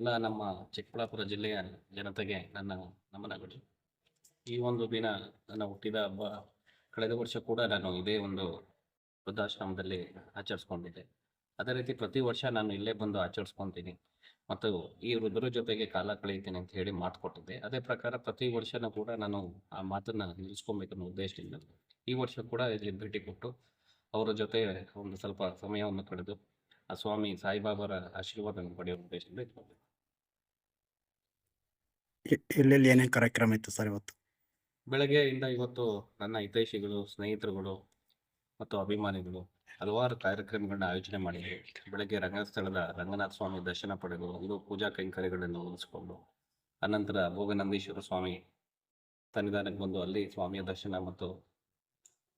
ಎಲ್ಲ ನಮ್ಮ ಚಿಕ್ಕಬಳ್ಳಾಪುರ ಜಿಲ್ಲೆಯ ಜನತೆಗೆ ನನ್ನ ನಮನಗಳು ಈ ಒಂದು ದಿನ ನನ್ನ ಹುಟ್ಟಿದ ಹಬ್ಬ, ಕಳೆದ ವರ್ಷ ಕೂಡ ನಾನು ಇದೇ ಒಂದು ವೃದ್ಧಾಶ್ರಮದಲ್ಲಿ ಆಚರಿಸ್ಕೊಂಡಿದ್ದೆ. ಅದೇ ರೀತಿ ಪ್ರತಿ ವರ್ಷ ನಾನು ಇಲ್ಲೇ ಬಂದು ಆಚರಿಸ್ಕೊತೀನಿ ಮತ್ತು ಈ ವೃದ್ಧರ ಜೊತೆಗೆ ಕಾಲ ಕಳೆಯುತ್ತೇನೆ ಅಂತ ಹೇಳಿ ಮಾತು ಕೊಟ್ಟಿದ್ದೆ. ಅದೇ ಪ್ರಕಾರ ಪ್ರತಿ ವರ್ಷನೂ ಕೂಡ ನಾನು ಆ ಮಾತನ್ನ ನಿಲ್ಲಿಸ್ಕೊಬೇಕನ್ನೋ ಉದ್ದೇಶದಿಂದ ಈ ವರ್ಷ ಕೂಡ ಇಲ್ಲಿ ಭೇಟಿ ಕೊಟ್ಟು ಅವರ ಜೊತೆ ಒಂದು ಸ್ವಲ್ಪ ಸಮಯವನ್ನು ಕಳೆದು ಆ ಸ್ವಾಮಿ ಸಾಯಿಬಾಬಾರ ಆಶೀರ್ವಾದವನ್ನು ಪಡೆಯುವ ಉದ್ದೇಶದಿಂದ ಇಟ್ಕೊಂಡಿದ್ದೆ ಎಲ್ಲೆಲ್ಲಿ ಏನೇನು ಕಾರ್ಯಕ್ರಮ ಇತ್ತು ಸರ್ ಇವತ್ತು? ಬೆಳಗ್ಗೆಯಿಂದ ಇವತ್ತು ನನ್ನ ಹಿತೈಷಿಗಳು, ಸ್ನೇಹಿತರುಗಳು ಮತ್ತು ಅಭಿಮಾನಿಗಳು ಹಲವಾರು ಕಾರ್ಯಕ್ರಮಗಳನ್ನ ಆಯೋಜನೆ ಮಾಡಿದ್ರು ಬೆಳಗ್ಗೆ ರಂಗಸ್ಥಳದ ರಂಗನಾಥ ಸ್ವಾಮಿ ದರ್ಶನ ಪಡೆದು, ಒಂದು ಪೂಜಾ ಕೈಂಕರ್ಯಗಳನ್ನು ಉಳಿಸಿಕೊಂಡು, ಅನಂತರ ಭೋಗನಂದೀಶ್ವರ ಸ್ವಾಮಿ ಸನ್ನಿಧಾನಕ್ಕೆ ಬಂದು ಅಲ್ಲಿ ಸ್ವಾಮಿಯ ದರ್ಶನ ಮತ್ತು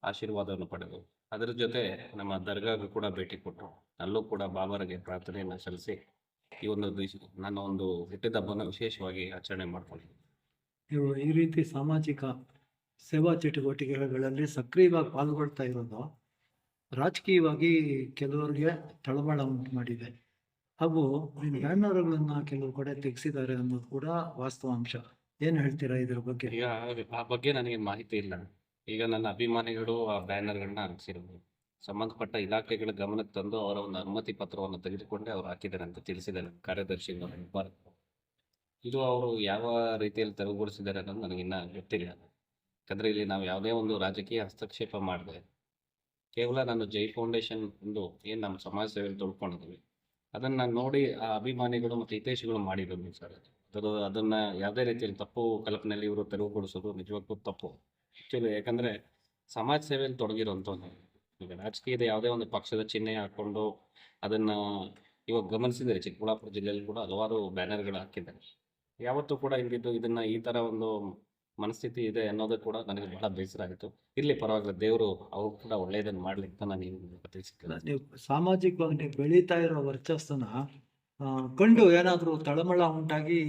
ಆಶೀರ್ವಾದವನ್ನು ಪಡೆದು, ಅದರ ಜೊತೆ ನಮ್ಮ ದರ್ಗಾಗೂ ಕೂಡ ಭೇಟಿ ಕೊಟ್ಟು ಅಲ್ಲೂ ಕೂಡ ಬಾಬರಿಗೆ ಪ್ರಾರ್ಥನೆಯನ್ನು ಸಲ್ಲಿಸಿ ಈ ಒಂದು ದಿವಸ ನನ್ನ ಒಂದು ಹುಟ್ಟಿದ ಹಬ್ಬನ ವಿಶೇಷವಾಗಿ ಆಚರಣೆ ಮಾಡ್ಕೊಂಡಿದ್ದೀನಿ. ನೀವು ಈ ರೀತಿ ಸಾಮಾಜಿಕ ಸೇವಾ ಚಟುವಟಿಕೆಗಳಲ್ಲಿ ಸಕ್ರಿಯವಾಗಿ ಪಾಲ್ಗೊಳ್ತಾ ಇರೋದು ರಾಜಕೀಯವಾಗಿ ಕೆಲವರಿಗೆ ತಳಮಳ ಉಂಟು ಮಾಡಿದೆ. ಹಾಗೂ ಬ್ಯಾನರ್ಗಳನ್ನ ಕೆಲವು ಕಡೆ ತೆಗೆಸಿದ್ದಾರೆ ಅನ್ನೋದು ಕೂಡ ವಾಸ್ತವಾಂಶ ಏನು ಹೇಳ್ತೀರಾ ಇದ್ರ ಬಗ್ಗೆ? ಈಗ ಆ ಬಗ್ಗೆ ನನಗೆ ಮಾಹಿತಿ ಇಲ್ಲ. ಈಗ ನನ್ನ ಅಭಿಮಾನಿಗಳು ಆ ಬ್ಯಾನರ್ಗಳನ್ನ ಹಾಕ್ಸಿರೋದು. ಸಂಬಂಧಪಟ್ಟ ಇಲಾಖೆಗಳ ಗಮನಕ್ಕೆ ತಂದು ಅವರ ಒಂದು ಅನುಮತಿ ಪತ್ರವನ್ನು ತೆಗೆದುಕೊಂಡೇ ಅವರು ಹಾಕಿದ್ದಾರೆ ಅಂತ ತಿಳಿಸಿದ್ದಾರೆ ಕಾರ್ಯದರ್ಶಿ ಇದು ಅವರು ಯಾವ ರೀತಿಯಲ್ಲಿ ತೆರವುಗೊಳಿಸಿದ್ದಾರೆ ಅನ್ನೋದು ನನಗಿನ್ನ ಗೊತ್ತಿಲ್ಲ. ಯಾಕಂದ್ರೆ ಇಲ್ಲಿ ನಾವು ಯಾವುದೇ ಒಂದು ರಾಜಕೀಯ ಹಸ್ತಕ್ಷೇಪ ಮಾಡಿದೆ ಕೇವಲ ನಾನು ಜೈ ಫೌಂಡೇಶನ್ ಒಂದು ಏನು ನಮ್ಮ ಸಮಾಜ ಸೇವೆಯಲ್ಲಿ ತೊಳ್ಕೊಂಡಿದ್ವಿ ಅದನ್ನ ನೋಡಿ ಆ ಅಭಿಮಾನಿಗಳು ಮತ್ತು ಹಿತೈಷಿಗಳು ಮಾಡಿರೋದು ಸರ್. ಅದು ಅದನ್ನ ಯಾವುದೇ ರೀತಿಯಲ್ಲಿ ತಪ್ಪು ಕಲ್ಪನೆಯಲ್ಲಿ ಇವರು ತೆರವುಗೊಳಿಸೋದು ನಿಜವಾಗ್ಲೂ ತಪ್ಪು. ಆ್ಯಕ್ಚುಲಿ ಯಾಕಂದ್ರೆ ಸಮಾಜ ಸೇವೆಯಲ್ಲಿ ತೊಡಗಿರುವಂಥವ್ರು ಈಗ ರಾಜಕೀಯದ ಯಾವುದೇ ಒಂದು ಪಕ್ಷದ ಚಿಹ್ನೆ ಹಾಕೊಂಡು ಅದನ್ನ ಇವಾಗ ಗಮನಿಸಿದರೆ ಚಿಕ್ಕಬಳ್ಳಾಪುರ ಜಿಲ್ಲೆಯಲ್ಲಿ ಕೂಡ ಹಲವಾರು ಬ್ಯಾನರ್ಗಳು ಹಾಕಿದ್ದಾರೆ. ಯಾವತ್ತೂ ಕೂಡ ಇಲ್ಲಿದ್ದು ಇದನ್ನ ಈ ತರ ಒಂದು ಮನಸ್ಥಿತಿ ಇದೆ ಅನ್ನೋದು ಕೂಡ ನನಗೆ ಬಹಳ ಬೇಸರ ಆಯಿತು. ಇಲ್ಲಿ ಪರವಾಗಿಲ್ಲ ದೇವರು ಅವರು ಕೂಡ ಒಳ್ಳೆಯದನ್ನು ಮಾಡ್ಲಿ ಅಂತ ನಾನು ಈ ನೀವು ಸಾಮಾಜಿಕವಾಗಿ ನೀವು ಬೆಳೀತಾ ಇರೋ ವರ್ಚಸ್ಸನ್ನ ಕಂಡು ಏನಾದರೂ ತಳಮಳ ಉಂಟಾಗಿ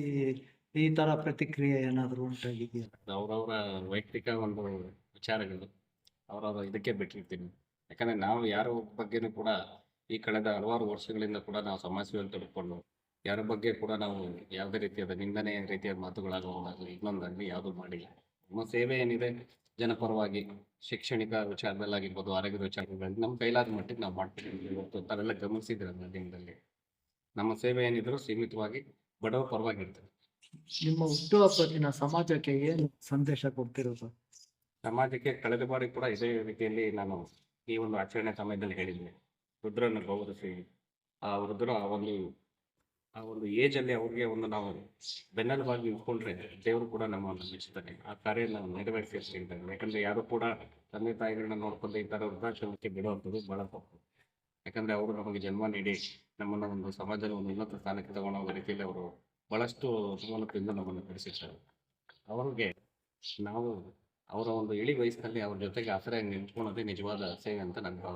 ಈ ತರ ಪ್ರತಿಕ್ರಿಯೆ ಏನಾದರೂ ಉಂಟಾಗಿದೆಯಾ? ಅವರವರ ವೈಯಕ್ತಿಕ ಒಂದು ವಿಚಾರಗಳು ಅವರವರ ಇದಕ್ಕೆ ಬಿಟ್ಟಿರ್ತೀನಿ. ಯಾಕಂದ್ರೆ ನಾವು ಯಾರ ಬಗ್ಗೆನೂ ಕೂಡ ಈ ಕಳೆದ ಹಲವಾರು ವರ್ಷಗಳಿಂದ ಕೂಡ ನಾವು ಸಮಾಜ ತೊಡ್ಕೊಂಡು ಯಾರ ಬಗ್ಗೆ ಕೂಡ ನಾವು ಯಾವುದೇ ರೀತಿಯಾದ ನಿಂದನೆ ರೀತಿಯಾದ ಮಾತುಗಳಾಗುವುದಾಗಲಿ ಇನ್ನೊಂದಾಗಲಿ ಯಾವುದೂ ಮಾಡಿಲ್ಲ. ನಮ್ಮ ಸೇವೆ ಏನಿದೆ ಜನಪರವಾಗಿ ಶೈಕ್ಷಣಿಕ ವಿಚಾರದಲ್ಲಾಗಿರ್ಬೋದು ಆರೋಗ್ಯದ ವಿಚಾರದಲ್ಲಿ ನಮ್ಮ ಕೈಲಾದ ಮಟ್ಟಿಗೆ ನಾವು ಮಾಡ್ತೀವಿ. ಇವತ್ತು ತಾವೆಲ್ಲ ಗಮನಿಸಿದ್ರೆ ದಿನದಲ್ಲಿ. ನಮ್ಮ ಸೇವೆ ಏನಿದ್ರು ಸೀಮಿತವಾಗಿ ಬಡವ ಪರವಾಗಿರ್ತದೆ. ನಿಮ್ಮ ಹುಟ್ಟುಹಬ್ಬ ದಿನ ಸಮಾಜಕ್ಕೆ ಏನು ಸಂದೇಶ ಕೊಡ್ತಿರೋದು ಸಮಾಜಕ್ಕೆ ಕಳೆದ ಬಾರಿ ಕೂಡ ಇದೇ ರೀತಿಯಲ್ಲಿ ನಾನು ಈ ಒಂದು ಆಚರಣೆ ಸಮಯದಲ್ಲಿ ಹೇಳಿದ್ವಿ. ರುದ್ರನ ಗೌರವಿಸಿ ಆ ರುದ್ರ ಆ ಒಂದು ಆ ಒಂದು ಏಜ್ ಅಲ್ಲಿ ಅವ್ರಿಗೆ ಒಂದು ನಾವು ಬೆನ್ನೆಲುಬಾಗಿ ಇಟ್ಕೊಂಡ್ರೆ ದೇವರು ಕೂಡ ನಮ್ಮನ್ನು ಮೆಚ್ಚುತ್ತಾನೆ ಆ ಕಾರ್ಯ ನಾವು ನೆರವೇರಿಸಿ ಯಾಕಂದ್ರೆ ಯಾರು ಕೂಡ ತಂದೆ ತಾಯಿಗಳನ್ನ ನೋಡ್ಕೊಂಡು ಈ ತರ ವೃದ್ಧಾಶ್ರಮಕ್ಕೆ ಬಿಡುವಂಥದ್ದು ಬಹಳ ತಪ್ಪು. ಯಾಕಂದ್ರೆ ಅವರು ನಮಗೆ ಜನ್ಮ ನೀಡಿ ನಮ್ಮನ್ನ ಒಂದು ಸಮಾಜದ ಒಂದು ಉನ್ನತ ಸ್ಥಾನಕ್ಕೆ ತಗೊಳ್ಳೋ ರೀತಿಯಲ್ಲಿ ಅವರು ಬಹಳಷ್ಟು ಸಮಾನತೆಯಿಂದ ನಮ್ಮನ್ನು ಬೆಳೆಸಿರ್ತಾರೆ ಅವ್ರಿಗೆ ನಾವು ಅವರ ಒಂದು ಇಳಿ ವಯಸ್ಸಿನಲ್ಲಿ ಅವ್ರ ಜೊತೆಗೆ ಆಸರೆ ನಿಂತ್ಕೊಳ್ಳೋದೇ ನಿಜವಾದ ಸೇವೆ ಅಂತ ನನ್ನ